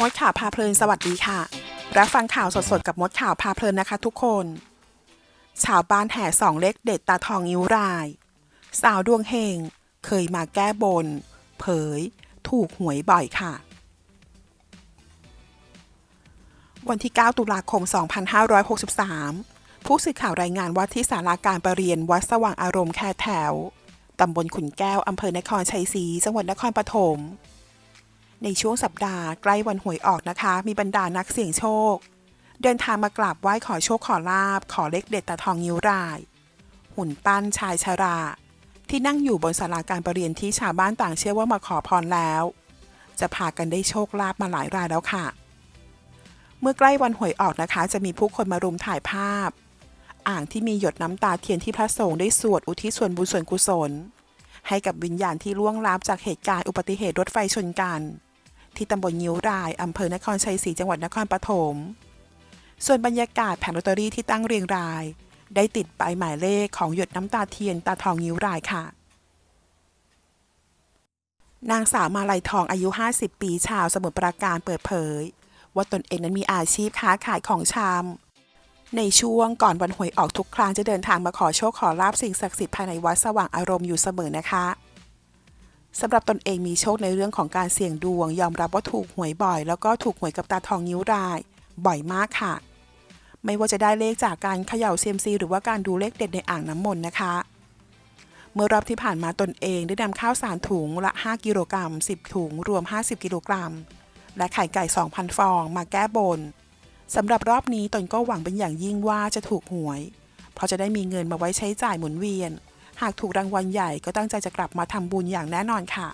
มดข่าวพาเพลินสวัสดีค่ะ รับฟังข่าวสดๆกับมดข่าวพาเพลินนะคะทุกคนชาวบ้านแห่สองเลขเด็ดตาทองนิ้วราย สาวดวงเฮง เคยมาแก้บน เผย ถูกหวยบ่อยค่ะ วันที่ 9 ตุลาคม 2563 ผู้สื่อข่าวรายงานว่าที่ศาลาการประเรียนวัดสว่างอารมณ์แค่แถวตำบลขุนแก้วอำเภอนครชัยศรีจังหวัดนครปฐม ในช่วงสัปดาห์ใกล้วันหวยออกนะคะ มีบรรดานักเสี่ยงโชค เดินทางมากราบไหว้ขอโชคขอลาบ ขอเลขเด็ดตาทองนิ้วราย หุ่นปั้นชายชรา ที่นั่งอยู่บนศาลาการประเรียนที่ชาวบ้านต่างเชื่อว่ามาขอพรแล้ว จะพากันได้โชคลาภมาหลายรายแล้วค่ะ เมื่อใกล้วันหวยออกนะคะ จะมีผู้คนมารุมถ่ายภาพ อ่างที่มีหยดน้ำตาเทียนที่พระสงฆ์ได้สวดอุทิศส่วนบุญส่วนกุศลให้กับวิญญาณที่ล่วงลับจากเหตุการณ์อุบัติเหตุรถไฟชนกัน ที่ตำบลยิ้วรายอำเภอนครชัยศรีจังหวัดนครปฐม ส่วนบรรยากาศแผงลอตเตอรี่ที่ตั้งเรียงราย ได้ติดใบหมายเลขของหยดน้ำตาเทียนตาทองยิ้วรายค่ะ นางสาวมาลัยทองอายุ 50 ปีชาวสมุทรปราการเปิดเผย ว่าตนเองนั้นมีอาชีพค้าขายของชำในช่วงก่อนวันหวยออกทุกครั้งจะเดินทางมาขอโชคขอลาบสิ่งศักดิ์สิทธิ์ภายในวัดสว่างอารมณ์อยู่เสมอนะคะ สำหรับตนเองมีโชคในเรื่องของการเสี่ยงดวง ยอมรับว่าถูกหวยบ่อย แล้วก็ถูกหวยกับตาทองนิ้วราย บ่อยมากค่ะ ไม่ว่าจะได้เลขจากการเขย่าเซียมซีหรือว่าการดูเลขเด็ดในอ่างน้ำมนต์นะคะ เมื่อรอบที่ผ่านมาตนเองได้นำข้าวสารถุงละ 5 กิโลกรัม 10 ถุง รวม 50 กิโลกรัม และไข่ไก่ 2,000 ฟอง มาแก้บนสำหรับรอบนี้ตนก็หวังเป็นอย่างยิ่งว่าจะถูกหวย เพราะจะได้มีเงินมาไว้ใช้จ่ายหมุนเวียน หากถูกรางวัลใหญ่ก็ตั้งใจจะกลับมาทำบุญอย่างแน่นอนค่ะ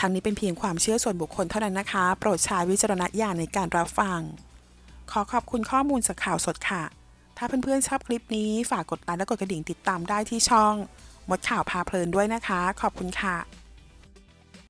ทั้งนี้เป็นเพียงความเชื่อส่วนบุคคลเท่านั้นนะคะ โปรดใช้วิจารณญาณในการรับฟัง ขอขอบคุณข้อมูลจากข่าวสดค่ะ ถ้าเพื่อนๆชอบคลิปนี้ฝากกดไลค์และกดกระดิ่งติดตามได้ที่ช่อง มดข่าวพาเพลินด้วยนะคะ ขอบคุณค่ะ